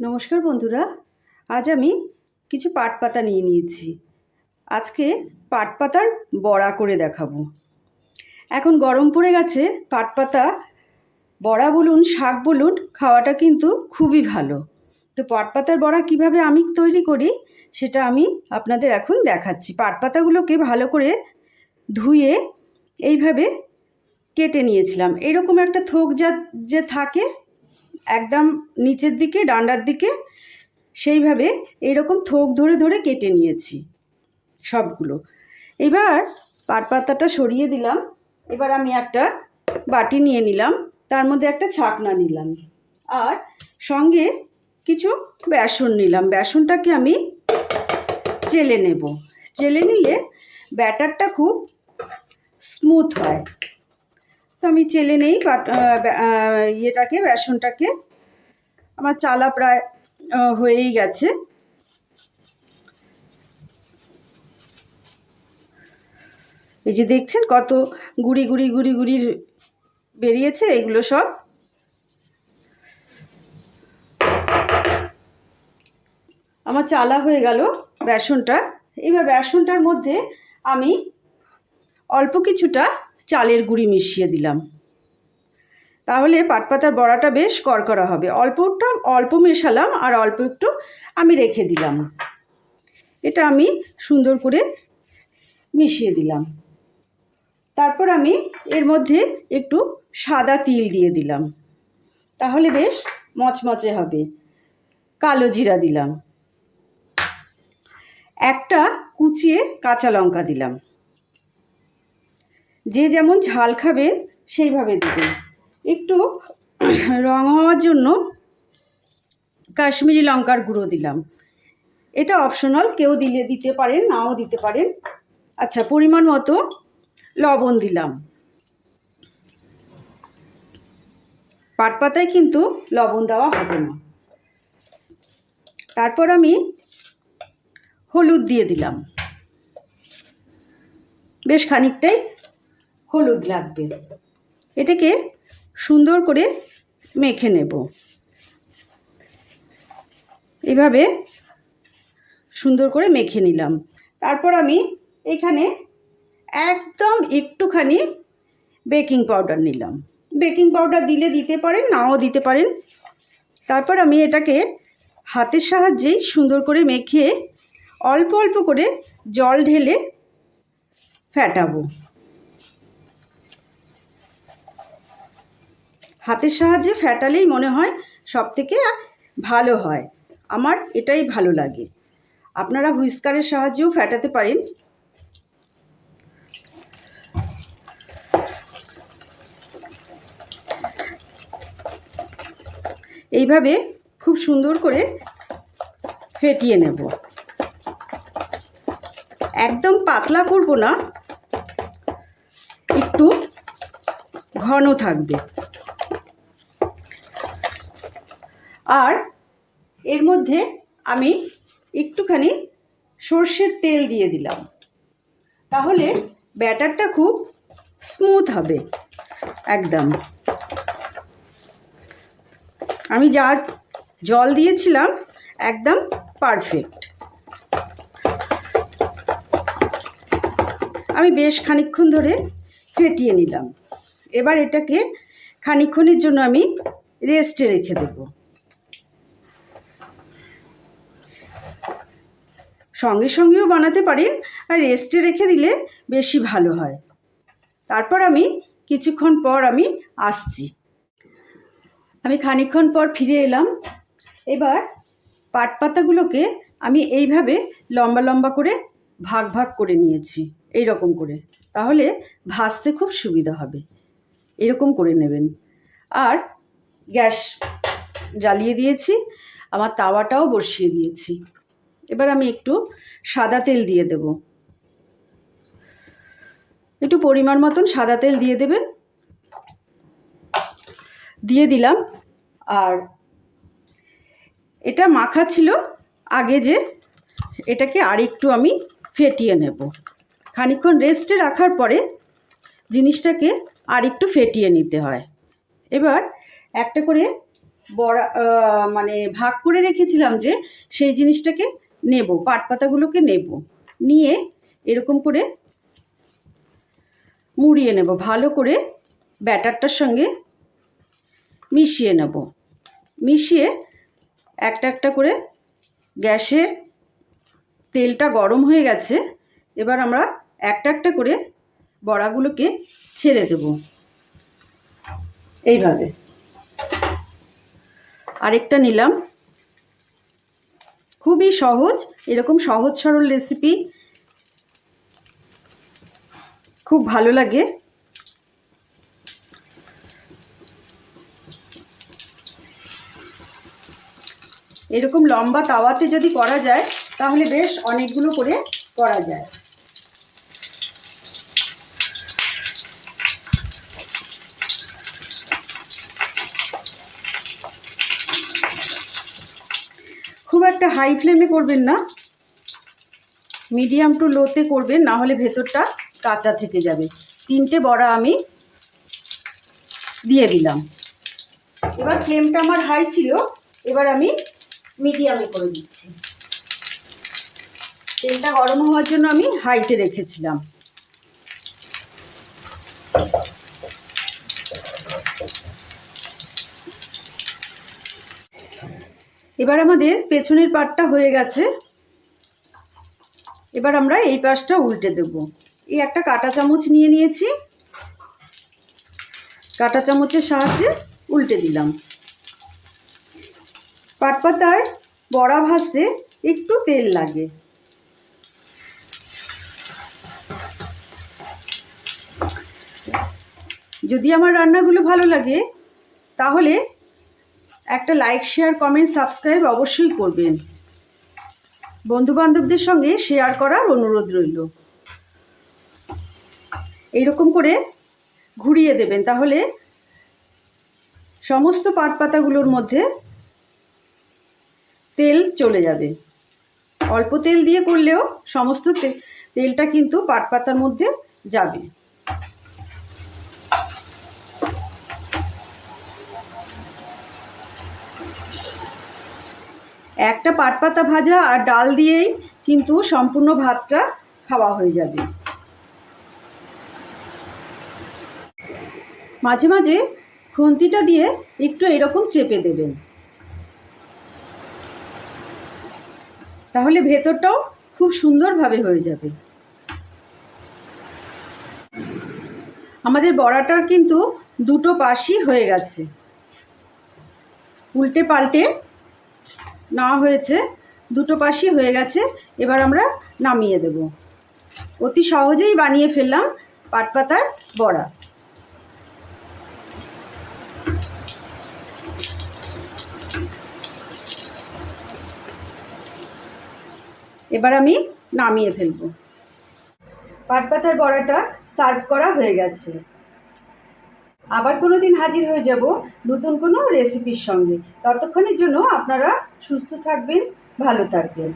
নমস্কার বন্ধুরা, আজ আমি কিছু পাট পাতা নিয়ে নিয়েছি। আজকে পাট পাতার বড়া করে দেখাবো। এখন গরম পড়ে গেছে পাট পাতা বড়া বলুন, শাক বলুন, খাওয়াটা কিন্তু খুবই ভালো। তো পাট পাতার বড়া কীভাবে আমি তৈরি করি, সেটা আমি আপনাদের এখন দেখাচ্ছি। পাট পাতাগুলোকে ভালো করে ধুয়ে এইভাবে কেটে নিয়েছিলাম। এরকম একটা থোক যা, যে থাকে একদম নিচের দিকে, ডান্ডার দিকে সেইভাবে এইরকম থোক ধরে ধরে কেটে নিয়েছি সবগুলো। এবার পাট পাতাটা সরিয়ে দিলাম। এবার আমি একটা বাটি নিয়ে নিলাম। তার মধ্যে একটা ছাকনা নিলাম। আর সঙ্গে কিছু বেসন নিলাম। বেসনটাকে আমি চেলে নেব। চেলে নিলে ব্যাটারটা খুব স্মুথ হয়। তো আমি চেলে নেই ইয়েটাকে, বেসনটাকে। আমার চালা প্রায় হয়েই গেছে। এই যে দেখছেন কত গুড়ি গুড়ি গুড়ি গুড়ি বেরিয়েছে, এগুলো সব। আমার চালা হয়ে গেল বেসনটা। এবার বেসনটার মধ্যে আমি অল্প কিছুটা চালের গুঁড়ি মিশিয়ে দিলাম। তাহলে পাটপাতার বড়াটা বেশ করকরা হবে। অল্পটা অল্প মেশালাম আর অল্প একটু আমি রেখে দিলাম। এটা আমি সুন্দর করে মিশিয়ে দিলাম। তারপর আমি এর মধ্যে একটু সাদা তিল দিয়ে দিলাম। তাহলে বেশ মচমচে হবে। কালো জিরা দিলাম। একটা কুচিয়ে কাঁচা লঙ্কা দিলাম। যে যেমন ঝাল খাবেন সেইভাবে দেবেন একটু রং হওয়ার জন্য কাশ্মীরি লঙ্কার গুঁড়ো দিলাম। এটা অপশনাল, কেউ দিলে দিতে পারেন, নাও দিতে পারেন। আচ্ছা পরিমাণ মতো লবণ দিলাম। পাট পাতায় কিন্তু লবণ দেওয়া হবে না। তারপর আমি হলুদ দিয়ে দিলাম। বেশ খানিকটাই হলুদ লাগবে। এটাকে সুন্দর করে মেখে নেব। এভাবে সুন্দর করে মেখে নিলাম। তারপর আমি এখানে একদম একটুখানি বেকিং পাউডার নিলাম। বেকিং পাউডার দিলে দিতে পারেন, নাও দিতে পারেন। তারপর আমি এটাকে হাতের সাহায্যেই সুন্দর করে মেখে অল্প অল্প করে জল ঢেলে ফ্যাটাবো হাতের সাহায্যে ফ্যাটালেই মনে হয় সব থেকে ভালো হয়। আমার এটাই ভালো লাগে। আপনারা হুইস্কারের সাহায্যেও ফ্যাটাতে পারেন। এইভাবে খুব সুন্দর করে ফেটিয়ে নেব। একদম পাতলা করব না। একটু ঘন থাকবে। আর এর মধ্যে আমি একটুখানি সর্ষের তেল দিয়ে দিলাম। তাহলে ব্যাটারটা খুব স্মুথ হবে, একদম। আমি যা জল দিয়েছিলাম, একদম পারফেক্ট। আমি বেশ খানিকক্ষণ ধরে ফেটিয়ে নিলাম। এবার এটাকে খানিকক্ষণের জন্য আমি রেস্টে রেখে দেব। সঙ্গে সঙ্গেও বানাতে পারেন আর রেস্টে রেখে দিলে বেশি ভালো হয়। তারপর আমি কিছুক্ষণ পর আমি আসছি। আমি খানিকক্ষণ পর ফিরে এলাম। এবার পাট পাতাগুলোকে আমি এইভাবে লম্বা লম্বা করে ভাগ ভাগ করে নিয়েছি এই রকম করে। তাহলে ভাজতে খুব সুবিধা হবে। এরকম করে নেবেন। আর গ্যাস জ্বালিয়ে দিয়েছি, আমার তাওয়াটাও বসিয়ে দিয়েছি। এবার আমি একটু সাদা তেল দিয়ে দেব। একটু পরিমাণ মতন সাদা তেল দিয়ে দেবেন। দিয়ে দিলাম। আর এটা মাখা ছিল আগে যে এটাকে আর একটু আমি ফেটিয়ে নেব। খানিকক্ষণ রেস্টে রাখার পরে জিনিসটাকে আর একটু ফেটিয়ে নিতে হয়। এবার একটা করে বড়া মানে ভাগ করে রেখেছিলাম যে সেই জিনিসটাকে নেব পাট পাতাগুলোকে নেব, নিয়ে এরকম করে মুড়িয়ে নেব, ভালো করে ব্যাটারটার সঙ্গে মিশিয়ে নেব। মিশিয়ে একটা একটা করে গ্যাসের তেলটা গরম হয়ে গেছে, এবার আমরা একটা একটা করে বড়াগুলোকে ছেড়ে দেব। এইভাবে। আরেকটা নিলাম। খুবই সহজ, এরকম সহজ সরল রেসিপি খুব ভালো লাগে। এরকম লম্বা তাওয়াতে যদি করা যায়, তাহলে বেশ অনেকগুলো করে করা যায় খুব একটা হাই ফ্লেমে করবেন না। মিডিয়াম টু লোতে করবেন, না হলে ভেতরটা কাঁচা থেকে যাবে। তিনটে বড়া আমি দিয়ে দিলাম। এবার ফ্লেমটা আমার হাই ছিল, এবার আমি মিডিয়ামে করে দিচ্ছি। তেলটা গরম হওয়ার জন্য আমি হাইটে রেখেছিলাম। এবার আমাদের পেছনের পাটটা হয়ে গেছে। এবার আমরা এই পাশটা উল্টে দেব। এই একটা কাঁটা চামচ নিয়ে নিয়েছি। কাঁটা চামচের সাহায্যে উল্টে দিলাম। পাটপাতার বড়া ভাজতে একটু তেল লাগে। যদি আমার রান্নাগুলো ভালো লাগে, তাহলে একটা লাইক শেয়ার কমেন্ট সাবস্ক্রাইব অবশ্যই করবেন। বন্ধু বান্ধবদের সঙ্গে শেয়ার করার অনুরোধ রইল। এইরকম করে ঘুরিয়ে দেবেন। তাহলে সমস্ত পাট পাতাগুলোর মধ্যে তেল চলে যাবে। অল্প তেল দিয়ে করলেও সমস্ত তেলটা কিন্তু পাট পাতার মধ্যে যাবে। একটা পাট পাতা ভাজা আর ডাল দিয়েই কিন্তু সম্পূর্ণ ভাতটা খাওয়া হয়ে যাবে। মাঝে মাঝে খুন্তিটা দিয়ে একটু এরকম চেপে দেবেন। তাহলে ভেতরটাও খুব সুন্দরভাবে হয়ে যাবে। আমাদের বড়াটার কিন্তু দুটো পাশই হয়ে গেছে। উল্টে পাল্টে না হয়েছে। দুটো পাশই হয়ে গেছে। এবার আমরা নামিয়ে দেব। অতি সহজেই বানিয়ে ফেললাম পাটপাতার বড়া। এবার আমি নামিয়ে ফেলব। পাটপাতার বড়াটা সার্ভ করা হয়ে গেছে। আবার কোনো দিন হাজির হয়ে যাব নতুন কোনো রেসিপির সঙ্গে। ততক্ষণের জন্য আপনারা সুস্থ থাকবেন, ভালো থাকবেন।